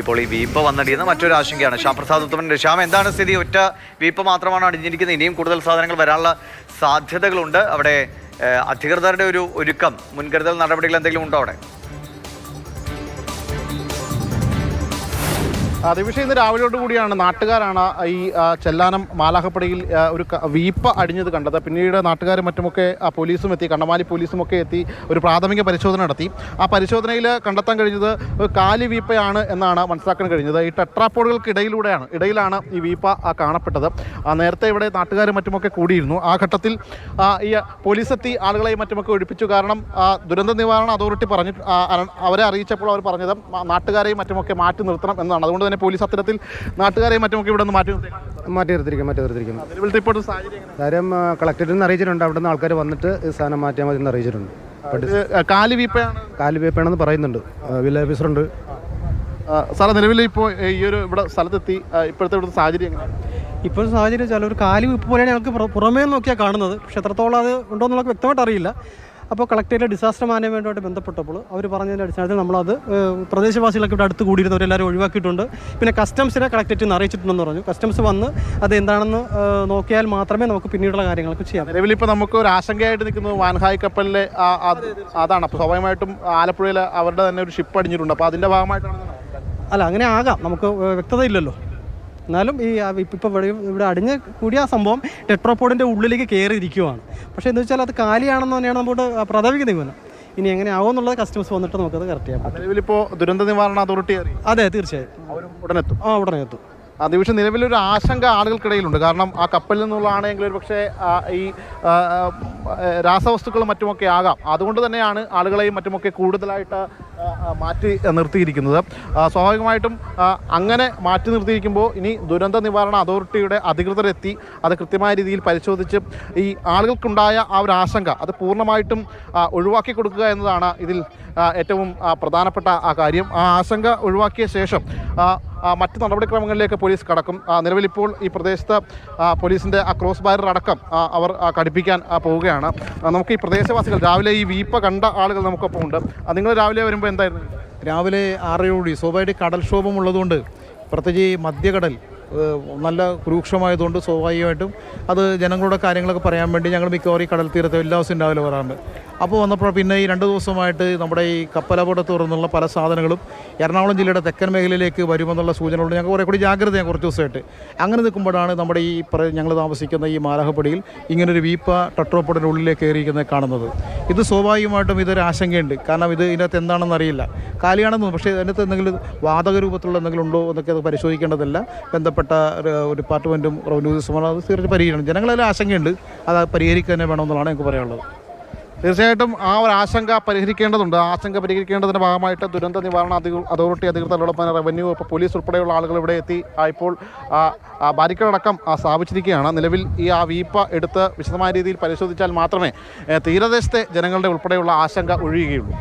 ഇപ്പോൾ ഈ വീപ്പ വന്നടിയുന്ന മറ്റൊരു ആശങ്കയാണ്. ശ്യാം പ്രസാദ് ഉത്തമൻ ശ്യാം എന്താണ് സ്ഥിതി? ഒറ്റ വീപ്പ മാത്രമാണ് അടിഞ്ഞിരിക്കുന്നത് ഇനിയും കൂടുതൽ സാധനങ്ങൾ വരാനുള്ള സാധ്യതകളുണ്ട്. അവിടെ അധികൃതരുടെ ഒരു ഒരുക്കം മുൻകരുതൽ നടപടികൾ എന്തെങ്കിലും ഉണ്ടോ അവിടെ? ദിവിഷ ഇന്ന് രാവിലെയോട് കൂടിയാണ് നാട്ടുകാരാണ് ഈ ചെല്ലാനം മാലാഹപ്പടിയിൽ ഒരു വീപ്പ അടിഞ്ഞത് കണ്ടത്. പിന്നീട് നാട്ടുകാരും മറ്റുമൊക്കെ പോലീസും എത്തി കണ്ണമാലി പോലീസും ഒക്കെ എത്തി ഒരു പ്രാഥമിക പരിശോധന നടത്തി. ആ പരിശോധനയിൽ കണ്ടെത്താൻ കഴിഞ്ഞത് കാലി വീപ്പയാണ് എന്നാണ് മനസ്സിലാക്കാൻ കഴിഞ്ഞത്. ഈ ടെട്രാപ്പോഡുകൾക്കിടയിലൂടെയാണ് ഇടയിലാണ് ഈ വീപ്പ കാണപ്പെട്ടത്. നേരത്തെ ഇവിടെ നാട്ടുകാരും മറ്റുമൊക്കെ കൂടിയിരുന്നു. ആ ഘട്ടത്തിൽ ഈ പോലീസ് എത്തി ആളുകളെ മറ്റുമൊക്കെ ഒഴിപ്പിച്ചു. കാരണം ദുരന്ത നിവാരണ അതോറിറ്റി പറഞ്ഞു അവരെ അറിയിച്ചപ്പോൾ അവർ പറഞ്ഞത് നാട്ടുകാരെയും മറ്റുമൊക്കെ മാറ്റി നിർത്തണം എന്നാണ്. അതുകൊണ്ട് തന്നെ പോലീസ് അത്തരത്തിൽ നാട്ടുകാരെയും മറ്റുമൊക്കെ ഇവിടെ നിന്ന് മാറ്റി മാറ്റി നിർത്തിരിക്കും മാറ്റി നിലവിലത്തെ ഇപ്പോഴത്തെ സാഹചര്യം കാര്യം കളക്ടറേറ്റിൽ നിന്ന് അറിയിച്ചിട്ടുണ്ട്. അവിടുന്ന് ആൾക്കാർ വന്നിട്ട് ഈ സാധനം മാറ്റിയാൽ മതി എന്ന് അറിയിച്ചിട്ടുണ്ട് കാലുവീപ്പയാണ് കാലുവീപ്പയാണെന്ന് പറയുന്നുണ്ട്. വില്ല വില്ലേജ് ഓഫീസറുണ്ട് സാറേ നിലവിൽ ഇപ്പോൾ ഈ ഒരു ഇവിടെ സ്ഥലത്തെത്തി ഇപ്പോഴത്തെ ഇവിടുത്തെ സാഹചര്യം എങ്ങനെയാണ്? ഇപ്പോൾ സാഹചര്യം വെച്ചാൽ ഒരു കാലി വിപ്പ് പോലെയാണ് ഞങ്ങൾക്ക് പുറ- പുറമേ നോക്കിയാൽ കാണുന്നത്. പക്ഷെ എത്രത്തോളം അത് ഉണ്ടോ എന്നുള്ളത് വ്യക്തമായിട്ട് അറിയില്ല. അപ്പോൾ കളക്ടറേറ്റ് ഡിസാസ്റ്റർ മാനേജ്മെന്റുമായിട്ട് ബന്ധപ്പെട്ടപ്പോൾ അവർ പറഞ്ഞതിന്റെ അടിസ്ഥാനത്തിൽ നമ്മളത് പ്രദേശവാസികളൊക്കെ ഇവിടെ അടുത്ത് കൂടിയിരുന്നവരെല്ലാവരും ഒഴിവാക്കിയിട്ടുണ്ട്. പിന്നെ കസ്റ്റംസിനെ കളക്ടറേറ്റിൽ നിന്ന് അറിയിച്ചിട്ടുണ്ടെന്ന് പറഞ്ഞു. കസ്റ്റംസ് വന്ന് അത് എന്താണെന്ന് നോക്കിയാൽ മാത്രമേ നമുക്ക് പിന്നീടുള്ള കാര്യങ്ങളൊക്കെ ചെയ്യാം നിലവിൽ ഇപ്പോൾ നമുക്ക് ഒരു ആശങ്കയായിട്ട് നിൽക്കുന്നത് വാൻഹായ് കപ്പലിലെ അതാണ്. അപ്പോൾ സ്വാഭാവികമായിട്ടും ആലപ്പുഴയിൽ അവരുടെ തന്നെ ഒരു ഷിപ്പ് അടിഞ്ഞിട്ടുണ്ട്. അപ്പോൾ അതിന്റെ ഭാഗമായിട്ടാണ് അല്ല അങ്ങനെ ആകാം. നമുക്ക് വ്യക്തതയില്ലല്ലോ. എന്നാലും ഈ ഇപ്പോൾ ഇവിടെ ഇവിടെ അടിഞ്ഞ് കൂടിയ ആ സംഭവം ടെട്രോപോഡിന്റെ ഉള്ളിലേക്ക് കയറി ഇരിക്കുവാണ് പക്ഷേ എന്ന് വെച്ചാൽ അത് കാലിയാണെന്ന് തന്നെയാണ് നമ്മുടെ പ്രാഥമിക നിഗമനം ഇനി എങ്ങനെ ആവുമെന്നുള്ളത് കസ്റ്റമേഴ്സ് വന്നിട്ട് നമുക്കത് കറക്റ്റ് ചെയ്യാം നിലവിലിപ്പോൾ ദുരന്ത നിവാരണ അതോറിറ്റി അതെ തീർച്ചയായും. ഉടനെത്തും. ആ ഉടനെ എത്തും നിമിഷം നിലവിലൊരു ആശങ്ക ആളുകൾക്കിടയിലുണ്ട്. കാരണം ആ കപ്പലിൽ നിന്നുള്ളതാണെങ്കിൽ ഒരു പക്ഷേ ഈ രാസവസ്തുക്കളും മറ്റുമൊക്കെ ആകാം. അതുകൊണ്ട് തന്നെയാണ് ആളുകളെയും മറ്റുമൊക്കെ കൂടുതലായിട്ട് മാറ്റി നിർത്തിയിരിക്കുന്നത്. സ്വാഭാവികമായിട്ടും അങ്ങനെ മാറ്റി നിർത്തിയിരിക്കുമ്പോൾ ഇനി ദുരന്ത നിവാരണ അതോറിറ്റിയുടെ അധികൃതരെത്തി അത് കൃത്യമായ രീതിയിൽ പരിശോധിച്ച് ഈ ആളുകൾക്കുണ്ടായ ആ ഒരു ആശങ്ക അത് പൂർണമായിട്ടും ഒഴിവാക്കി കൊടുക്കുക എന്നതാണ് ഇതിൽ ഏറ്റവും പ്രധാനപ്പെട്ട ആ കാര്യം. ആ ആശങ്ക ഒഴിവാക്കിയ ശേഷം മറ്റ് നടപടിക്രമങ്ങളിലേക്ക് പോലീസ് കടക്കും. നിലവിലിപ്പോൾ ഈ പ്രദേശത്ത് പോലീസിന്റെ ആ ക്രോസ് ബാരർ അടക്കം അവർ കടുപ്പിക്കാൻ പോവുകയാണ്. നമുക്ക് ഈ പ്രദേശവാസികൾ രാവിലെ ഈ വീപ്പ കണ്ട ആളുകൾ നമുക്കൊപ്പം ഉണ്ട്. നിങ്ങൾ രാവിലെ വരുമ്പോൾ എന്തായിരുന്നു? രാവിലെ ആറരയോടി സ്വാഭാവിക കടൽക്ഷോഭം ഉള്ളതുകൊണ്ട് പ്രത്യേകിച്ച് മധ്യകടൽ നല്ല രൂക്ഷമായതുകൊണ്ട് സ്വാഭാവികമായിട്ടും അത് ജനങ്ങളുടെ കാര്യങ്ങളൊക്കെ പറയാൻ വേണ്ടി ഞങ്ങൾ മിക്കവാറും കടൽ തീരത്തെ എല്ലാ ദിവസവും രാവിലെ വരാറുണ്ട്. അപ്പോൾ വന്നപ്പോൾ പിന്നെ ഈ രണ്ട് ദിവസമായിട്ട് നമ്മുടെ ഈ കപ്പലപകടത്ത് തുറന്നുള്ള പല സാധനങ്ങളും എറണാകുളം ജില്ലയുടെ തെക്കൻ മേഖലയിലേക്ക് വരുമെന്നുള്ള സൂചനകളുണ്ട് ഞങ്ങൾ കുറേ കൂടി ജാഗ്രതയാണ് കുറച്ച് ദിവസമായിട്ട്. അങ്ങനെ നിൽക്കുമ്പോഴാണ് നമ്മുടെ ഈ ഞങ്ങൾ താമസിക്കുന്ന ഈ മാലഹപ്പടിയിൽ ഇങ്ങനൊരു വീപ്പ ടട്രോപ്പടിന്റെ ഉള്ളിലേക്ക് കയറിയിരിക്കുന്നത് കാണുന്നത്. ഇത് സ്വാഭാവികമായിട്ടും ഇതൊരു ആശങ്കയുണ്ട്. കാരണം ഇത് ഇതിനകത്ത് എന്താണെന്ന് അറിയില്ല. കാലിയാണെന്ന് പക്ഷേ അതിനകത്ത് എന്തെങ്കിലും വാതക രൂപത്തിലുള്ള എന്തെങ്കിലും ഉണ്ടോ എന്നൊക്കെ അത് പരിശോധിക്കേണ്ടതല്ല. ബന്ധപ്പെട്ട ഒരു ഡിപ്പാർട്ട്മെന്റും റവന്യൂ ഉദ്യോഗസ്ഥന്മാരും അത് തീർച്ചയായും പരിഹരിക്കണം. ജനങ്ങളെല്ലാം ആശങ്കയുണ്ട്. അത് പരിഹരിക്കുക തന്നെ വേണമെന്നുള്ളതാണ് എനിക്ക് പറയാനുള്ളത്. തീർച്ചയായിട്ടും ആ ഒരു ആശങ്ക പരിഹരിക്കേണ്ടതുണ്ട്. ആ ആശങ്ക പരിഹരിക്കേണ്ടതിന്റെ ഭാഗമായിട്ട് ദുരന്ത നിവാരണ അധികൃ അതോറിറ്റി അധികൃതരോടൊപ്പം റവന്യൂ പോലീസ് ഉൾപ്പെടെയുള്ള ആളുകൾ ഇവിടെ എത്തി ആ, ഇപ്പോൾ ബാരിക്കേഡ് അടക്കം ആ, സ്ഥാപിച്ചിരിക്കുകയാണ്. നിലവിൽ ഈ ആ വീപ്പ എടുത്ത് വിശദമായ രീതിയിൽ പരിശോധിച്ചാൽ മാത്രമേ തീരദേശത്തെ ജനങ്ങളുടെ ഉൾപ്പെടെയുള്ള ആശങ്ക ഒഴിയുകയുള്ളൂ.